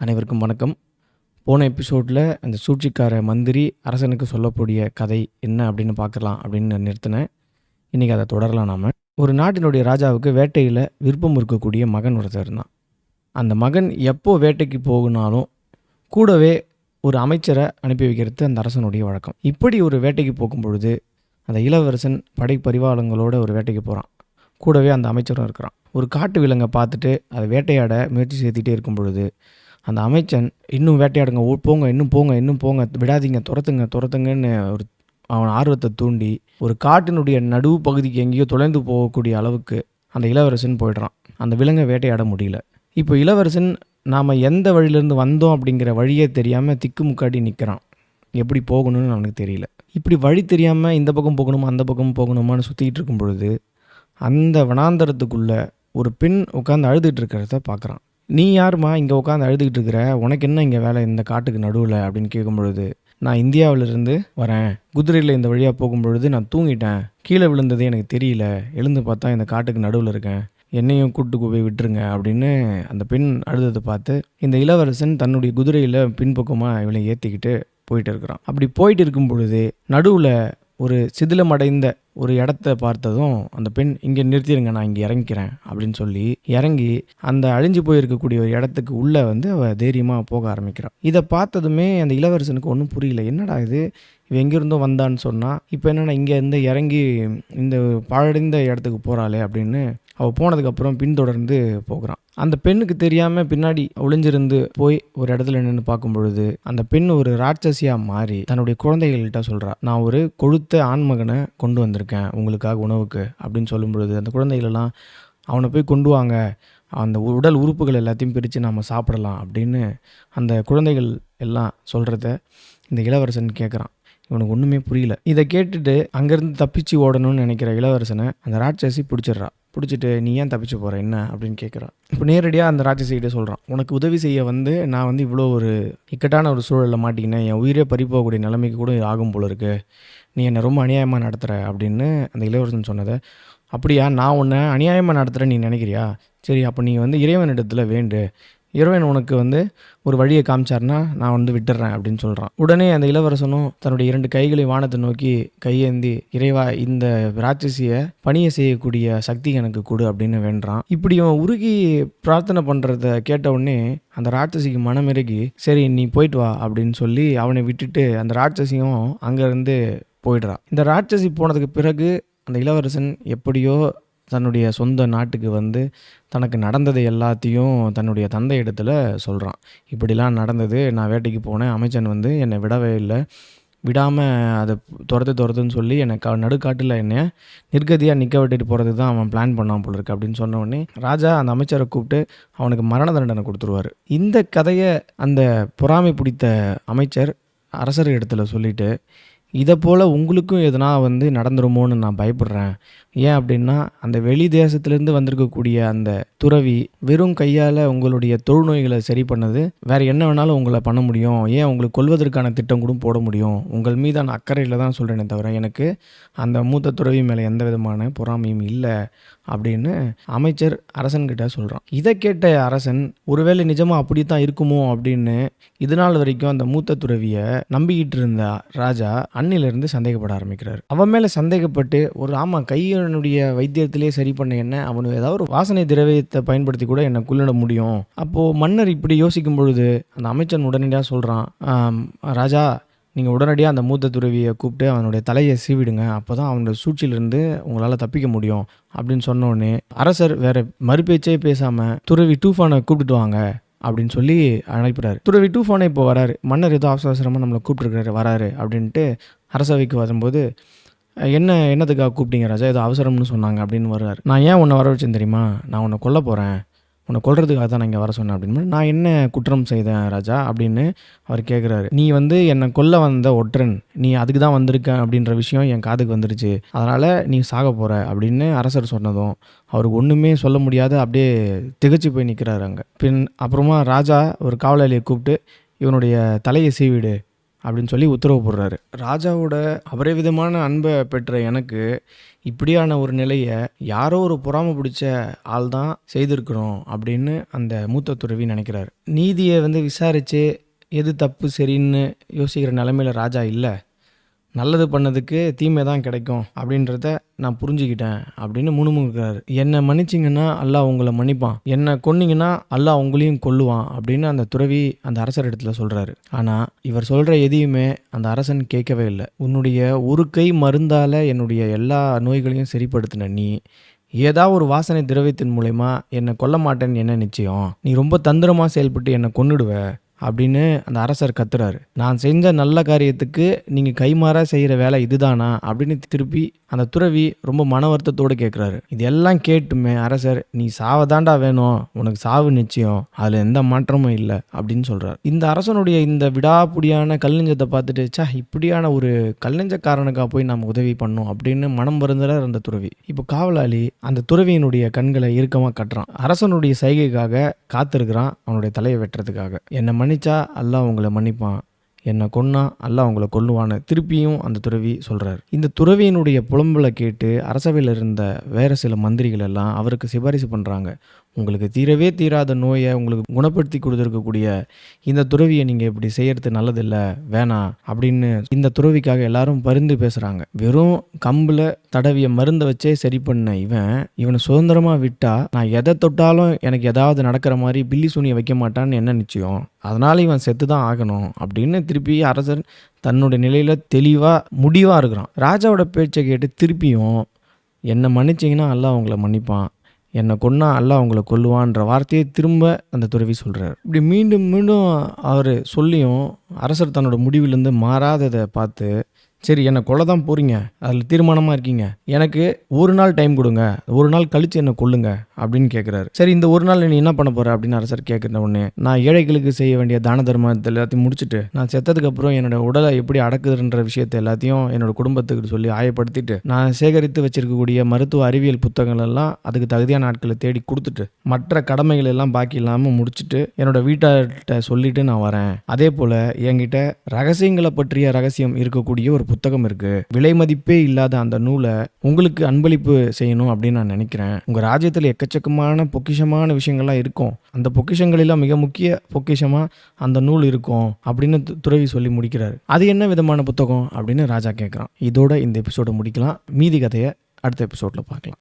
அனைவருக்கும் வணக்கம். போன எபிசோடில் அந்த சூழ்ச்சிக்கார மந்திரி அரசனுக்கு சொல்லக்கூடிய கதை என்ன அப்படின்னு பார்க்கலாம் அப்படின்னு நான் நிறுத்தினேன். இன்றைக்கி அதை தொடரலாம் நாம். ஒரு நாட்டினுடைய ராஜாவுக்கு வேட்டையில் விருப்பம் இருக்கக்கூடிய மகன் ஒருத்தர் இருந்தான். அந்த மகன் எப்போ வேட்டைக்கு போகுனாலும் கூடவே ஒரு அமைச்சரை அனுப்பி வைக்கிறது அந்த அரசனுடைய வழக்கம். இப்படி ஒரு வேட்டைக்கு போகும் பொழுது அந்த இளவரசன் படை பரிவாளங்களோட ஒரு வேட்டைக்கு போகிறான் கூடவே அந்த அமைச்சரும் இருக்கிறான். ஒரு காட்டு விலங்கை பார்த்துட்டு அதை வேட்டையாட முயற்சி செய்துகிட்டே இருக்கும் பொழுது அந்த அமைச்சன் இன்னும் வேட்டையாடுங்க ஓ போங்க இன்னும் போங்க இன்னும் போங்க விடாதீங்க துரத்துங்க துரத்துங்கன்னு ஒரு அவன் ஆர்வத்தை தூண்டி ஒரு காட்டினுடைய நடுவு பகுதிக்கு எங்கேயோ தொலைந்து போகக்கூடிய அளவுக்கு அந்த இளவரசன் போயிடுறான். அந்த விலங்கை வேட்டையாட முடியல. இப்போ இளவரசன் நாம் எந்த வழியிலேருந்து வந்தோம் அப்படிங்கிற வழியே தெரியாமல் திக்குமுக்காடி நிற்கிறான் எப்படி போகணும்னு அவனுக்கு தெரியல. இப்படி வழி தெரியாமல் இந்த பக்கம் போகணுமா அந்த பக்கம் போகணுமான்னு சுற்றிக்கிட்டு இருக்கும் பொழுது அந்த வனாந்தரத்துக்குள்ளே ஒரு பெண் உட்காந்து அழுதுகிட்டு இருக்கிறத பார்க்குறான் நீ யாரும்மா இங்கே உட்காந்து அழுதுகிட்டு இருக்கிற? உனக்கு என்ன இங்கே வேலை இந்த காட்டுக்கு நடுவில்? அப்படின்னு கேட்கும்பொழுது நான் இந்தியாவிலிருந்து வரேன். குதிரையில் இந்த வழியாக போகும்பொழுது நான் தூங்கிட்டேன். கீழே விழுந்தது எனக்கு தெரியல. எழுந்து பார்த்தா இந்த காட்டுக்கு நடுவில் இருக்கேன். என்னையும் கூட்டுக்கு போய் விட்டுருங்க. அப்படின்னு அந்த பெண் அழுததை பார்த்து இந்த இளவரசன் தன்னுடைய குதிரையில் பின்பக்கமாக இவளை ஏற்றிக்கிட்டு போயிட்டு இருக்கிறான். அப்படி போயிட்டு இருக்கும் பொழுது நடுவில் ஒரு சிதிலமடைந்த ஒரு இடத்த பார்த்ததும் அந்த பெண் இங்கே நிறுத்திடுங்க நான் இங்கே இறங்கிக்கிறேன் அப்படின்னு சொல்லி இறங்கி அந்த அழிஞ்சு போயிருக்கக்கூடிய ஒரு இடத்துக்கு உள்ளே வந்து அவள் தைரியமாக போக ஆரம்பிக்கிறான் இதை பார்த்ததுமே அந்த இளவரசனுக்கு ஒன்றும் புரியல. என்னடா இது? இவன் எங்கேருந்தோ வந்தான்னு சொன்னால் இப்போ என்னென்னா இங்கேருந்து இறங்கி இந்த பாழடைந்த இடத்துக்கு போகிறாளே அப்படின்னு அவள் போனதுக்கப்புறம் பின்தொடர்ந்து போகிறான். அந்த பெண்ணுக்கு தெரியாமல் பின்னாடி ஒளிஞ்சிருந்து போய் ஒரு இடத்துல நின்று பார்க்கும் பொழுது அந்த பெண் ஒரு ராட்சசியாக மாறி தன்னுடைய குழந்தைகள்கிட்ட சொல்கிறா நான் ஒரு கொழுத்த ஆண்மகனை கொண்டு வந்திருக்கேன் உங்களுக்காக உணவுக்கு அப்படின்னு சொல்லும் பொழுது அந்த குழந்தைகளெல்லாம் அவனை போய் கொண்டு வாங்க அந்த உடல் உறுப்புகள் எல்லாத்தையும் பிரித்து நாம் சாப்பிடலாம் அப்படின்னு அந்த குழந்தைகள் எல்லாம் சொல்கிறத இந்த இளவரசன் கேட்குறான் இவனுக்கு ஒன்றுமே புரியல. இதை கேட்டுட்டு அங்கேருந்து தப்பிச்சு ஓடணும்னு நினைக்கிற இளவரசனை அந்த ராட்சசி பிடிச்சிடுறா. பிடிச்சிட்டு நீ ஏன் தப்பிச்சு போகிற என்ன? அப்படின்னு கேட்குறான் இப்போ நேரடியாக அந்த ராட்சசிகிட்ட சொல்கிறான் உனக்கு உதவி செய்ய வந்து நான் வந்து இவ்வளோ ஒரு இக்கட்டான ஒரு சூழலில் மாட்டிக்கினேன். என் உயிரே பறிப்போகக்கூடிய நிலைமைக்கு கூட இது ஆகும் போல இருக்கு. நீ என்னை ரொம்ப அநியாயமாக நடத்துகிற அப்படின்னு அந்த இளவரசன் சொன்னதை. அப்படியா நான் உன்னை அநியாயமாக நடத்துகிறேன் நீ நினைக்கிறியா? சரி அப்போ நீ வந்து இறைவனிடத்தில் வேண்டு. இறைவன் உனக்கு வந்து ஒரு வழியை காமிச்சார்னா நான் வந்து விட்டுறேன் அப்படின்னு சொல்கிறான் உடனே அந்த இளவரசனும் தன்னுடைய இரண்டு கைகளை வானத்தை நோக்கி கையேந்தி இறைவா இந்த ராட்சசியை பணியை செய்யக்கூடிய சக்தி எனக்கு கொடு அப்படின்னு வேண்டான் இப்படி அவன் உருகி பிரார்த்தனை பண்ணுறத கேட்ட உடனே அந்த ராட்சசிக்கு மனமிறகி சரி நீ போயிட்டு வா அப்படின்னு சொல்லி அவனை விட்டுட்டு அந்த ராட்சசியும் அங்கேருந்து போயிடுறான் இந்த ராட்சசி போனதுக்கு பிறகு அந்த இளவரசன் எப்படியோ தன்னுடைய சொந்த நாட்டுக்கு வந்து தனக்கு நடந்ததை எல்லாத்தையும் தன்னுடைய தந்தை இடத்துல சொல்கிறான் இப்படிலாம் நடந்தது நான் வேட்டைக்கு போனேன் அமைச்சன் வந்து என்னை விடவே இல்லை. விடாமல் அதை துரத்து துரத்துன்னு சொல்லி என்னை க நடுக்காட்டில் என்னை நிர்கதியாக நிற்க விட்டுட்டு போகிறது தான் அவன் பிளான் பண்ணான் போல இருக்கு அப்படின்னு சொன்ன ராஜா அந்த அமைச்சரை கூப்பிட்டு அவனுக்கு மரண தண்டனை கொடுத்துருவார். இந்த கதையை அந்த பொறாமை பிடித்த அமைச்சர் அரசர் இடத்துல சொல்லிவிட்டு இதை போல் உங்களுக்கும் எதனா வந்து நடந்துருமோன்னு நான் பயப்படுறேன். ஏன் அப்படின்னா அந்த வெளி தேசத்துலேருந்து வந்திருக்கக்கூடிய அந்த துறவி வெறும் கையால் உங்களுடைய தொழுநோய்களை சரி பண்ணது வேறு என்ன வேணாலும் உங்களை பண்ண முடியும். ஏன் உங்களுக்கு கொல்வதற்கான திட்டம் கூட போட முடியும்? உங்கள் மீதான அக்கறையில் தான் சொல்கிறேனே தவிர எனக்கு அந்த மூத்த துறவி மேலே எந்த விதமான பொறாமையும் இல்லை அப்படின்னு அமைச்சர் அரசன்கிட்ட சொல்கிறான் இதை கேட்ட அரசன் ஒருவேளை நிஜமாக அப்படி தான் இருக்குமோ? அப்படின்னு இது நாள் வரைக்கும் அந்த மூத்த துறவியை நம்பிக்கிட்டு இருந்த ராஜா அன்னிலிருந்து சந்தேகப்பட ஆரம்பிக்கிறார். அவன் மேலே சந்தேகப்பட்டு ஒரு ஆமாம் கையனுடைய வைத்தியத்திலே சரி பண்ண என்ன? அவனு ஏதாவது ஒரு வாசனை திரவியத்தை பயன்படுத்தி கூட என்னை குள்ளிட முடியும். அப்போது மன்னர் இப்படி யோசிக்கும் பொழுது அந்த அமைச்சன் உடனடியாக சொல்கிறான் ராஜா நீங்கள் உடனடியாக அந்த மூத்த துறவியை கூப்பிட்டு அவனுடைய தலையை சீவிடுங்க. அப்போ தான் அவனோட சூழ்ச்சியிலிருந்து உங்களால் தப்பிக்க முடியும். அப்படின்னு சொன்னோடனே அரசர் வேறு மறுபேச்சே பேசாமல் துறவி டூஃபானை கூப்பிட்டுட்டு வாங்க. அப்படின்னு சொல்லி அழைக்கிறாரு துறவி டூஃபானை இப்போ வராரு. மன்னர் ஏதோ அவசர அவசரமாக நம்மளை கூப்பிட்டுருக்காரு வராரு அப்படின்ட்டு அரசவைக்கு வரும்போது என்ன என்னத்துக்காக கூப்பிட்டீங்க ராஜா? ஏதோ அவசரம்னு சொன்னாங்க அப்படின்னு வர்றாரு. நான் ஏன் உன்னை வர வச்சேன் தெரியுமா? நான் உன்னை கொல்ல போகிறேன் உன்னை கொல்றதுக்காக தான் நான் இங்கே வர சொன்னேன் அப்படின்னு. நான் என்ன குற்றம் செய்தேன் ராஜா அப்படின்னு அவர் கேட்குறாரு நீ வந்து என்னை கொல்ல வந்த ஒற்றன் நீ அதுக்கு தான் வந்திருக்க அப்படின்ற விஷயம் என் காதுக்கு வந்துருச்சு. அதனால் நீ சாக போகிற அப்படின்னு அரசர் சொன்னதும் அவருக்கு ஒன்றுமே சொல்ல முடியாத அப்படியே திகச்சு போய் நிற்கிறாரு அங்கே. பின் அப்புறமா ராஜா ஒரு காவலாளியை கூப்பிட்டு இவனுடைய தலையை சீவிடு அப்படின்னு சொல்லி உத்தரவு போடுறாரு. ராஜாவோட அபரிவிதமான அன்பை பெற்ற எனக்கு இப்படியான ஒரு நிலையை யாரோ ஒரு பொறாம பிடிச்ச ஆள் தான் செய்திருக்கிறோம் அப்படின்னு அந்த மூத்த துறவி நினைக்கிறாரு. நீதியை வந்து விசாரித்து எது தப்பு சரின்னு யோசிக்கிற நிலமையில ராஜா இல்லை. நல்லது பண்ணதுக்கு தீமை தான் கிடைக்கும் அப்படின்றத நான் புரிஞ்சுக்கிட்டேன் அப்படின்னு முணுமுணுக்கிறாரு. என்னை மன்னிச்சிங்கன்னா அல்லா உங்களை மன்னிப்பான். என்னை கொன்னீங்கன்னா அல்லா உங்களையும் கொல்லுவான் அப்படின்னு அந்த துறவி அந்த அரசர் இடத்துல சொல்கிறாரு ஆனால் இவர் சொல்கிற எதையுமே அந்த அரசன் கேட்கவே இல்லை. உன்னுடைய ஒரு கை மருந்தால் என்னுடைய எல்லா நோய்களையும் சரிப்படுத்தின நீ ஏதாவது ஒரு வாசனை திரவியத்தின் மூலயமா என்னை கொல்ல மாட்டேன்னு என்ன நிச்சயம்? நீ ரொம்ப தந்திரமாக செயல்பட்டு என்னை கொன்னுடுவ. அப்படின்னு அந்த அரசர் கத்துறாரு. நான் செஞ்ச நல்ல காரியத்துக்கு நீங்கள் கைமாற செய்கிற வேலை இதுதானா? அப்படின்னு திருப்பி அந்த துறவி ரொம்ப மன வருத்தத்தோடு கேட்குறாரு இது எல்லாம் கேட்டுமே அரசர் நீ சாவதாண்டா வேணும். உனக்கு சாவு நிச்சயம். அதில் எந்த மாற்றமும் இல்லை. அப்படின்னு சொல்கிறார் இந்த அரசனுடைய இந்த விடாப்புடியான கல்நெஞ்சத்தை பார்த்துட்டு சா இப்படியான ஒரு கல்நெஞ்சக்காரனுக்காக போய் நாம் உதவி பண்ணோம்? அப்படின்னு மனம் வருந்துறார் அந்த துறவி. இப்போ காவலாளி அந்த துறவியினுடைய கண்களை இறுக்கமாக கட்டுறான். அரசனுடைய சைகைக்காக காத்திருக்கிறான் அவனுடைய தலையை வெட்டுறதுக்காக. என்னை மன்னிச்சா அல்லாஹ் உங்களை மன்னிப்பான். என்னை கொன்னா அல்லாஹ் அவங்கள கொல்லுவான்னு திருப்பியும் அந்த துறவி சொல்கிறார் இந்த துறவியினுடைய புலம்பலை கேட்டு அரசவையில் இருந்த வேறு சில மந்திரிகள் எல்லாம் அவருக்கு சிபாரிசு பண்ணுறாங்க உங்களுக்கு தீரவே தீராத நோயை உங்களுக்கு குணப்படுத்தி கொடுத்துருக்கக்கூடிய இந்த துறவியை நீங்கள் இப்படி செய்கிறது நல்லதில்லை வேணாம் அப்படின்னு இந்த துறவிக்காக எல்லாரும் பரிந்து பேசுகிறாங்க வெறும் கம்பில் தடவிய மருந்தை வச்சே சரி பண்ண இவன் இவனை சுதந்திரமாக விட்டால் நான் எதை தொட்டாலும் எனக்கு ஏதாவது நடக்கிற மாதிரி பில்லி சூனியை வைக்க மாட்டான்னு என்ன நிச்சயம்? அதனால் இவன் செத்து தான் ஆகணும் அப்படின்னு திருப்பி அரசர் தன்னுடைய நிலையில் தெளிவாக முடிவாக இருக்கிறான். ராஜாவோட பேச்சை கேட்டு திருப்பியும் என்னை மன்னிச்சிங்கன்னா எல்லாம் அவங்கள மன்னிப்பான். என்னை கொன்னா அல்லாஹ் அவங்கள கொல்லுவான்ற வார்த்தையை திரும்ப அந்த துறவி சொல்கிறார் இப்படி மீண்டும் மீண்டும் அவர் சொல்லியும் அரசர் தன்னோட முடிவிலேருந்து மாறாததை பார்த்து சரி என்னை கொல்ல தான் போகிறீங்க அதில் தீர்மானமாக இருக்கீங்க. எனக்கு ஒரு நாள் டைம் கொடுங்க. ஒரு நாள் கழித்து என்னை கொல்லுங்க அப்படின்னு கேட்குறாரு சரி இந்த ஒரு நாள் நீ என்ன பண்ண போகிற அப்படின்னு அரசர் கேட்குற உடனே நான் ஏழைகளுக்கு செய்ய வேண்டிய தான தர்மத்தை எல்லாத்தையும் முடிச்சுட்டு நான் செத்ததுக்கு அப்புறம் என்னோட உடலை எப்படி அடக்குதுன்ற விஷயத்தை எல்லாத்தையும் என்னோட குடும்பத்துக்கு சொல்லி ஆயப்படுத்திட்டு நான் சேகரித்து வச்சிருக்கக்கூடிய மருத்துவ அறிவியல் புத்தகங்கள் எல்லாம் அதுக்கு தகுதியான நாட்களை தேடி கொடுத்துட்டு மற்ற கடமைகள் எல்லாம் பாக்கி இல்லாமல் முடிச்சுட்டு என்னோட வீட்டார்கிட்ட சொல்லிட்டு நான் வரேன். அதே போல் என்கிட்ட ரகசியங்களை பற்றிய ரகசியம் இருக்கக்கூடிய ஒரு புத்தகம் இருக்கு. விலை மதிப்பே இல்லாத அந்த நூலை உங்களுக்கு அன்பளிப்பு செய்யணும் அப்படின்னு நான் நினைக்கிறேன். உங்க ராஜ்யத்தில் எக்கச்சக்கமான பொக்கிஷமான விஷயங்கள்லாம் இருக்கும். அந்த பொக்கிஷங்களெல்லாம் மிக முக்கிய பொக்கிஷமா அந்த நூல் இருக்கும் அப்படின்னு துறவி சொல்லி முடிக்கிறாரு. அது என்ன விதமான புத்தகம் அப்படின்னு ராஜா கேட்குறான் இதோட இந்த எபிசோட முடிக்கலாம். மீதி கதையை அடுத்த எபிசோட்ல பார்க்கலாம்.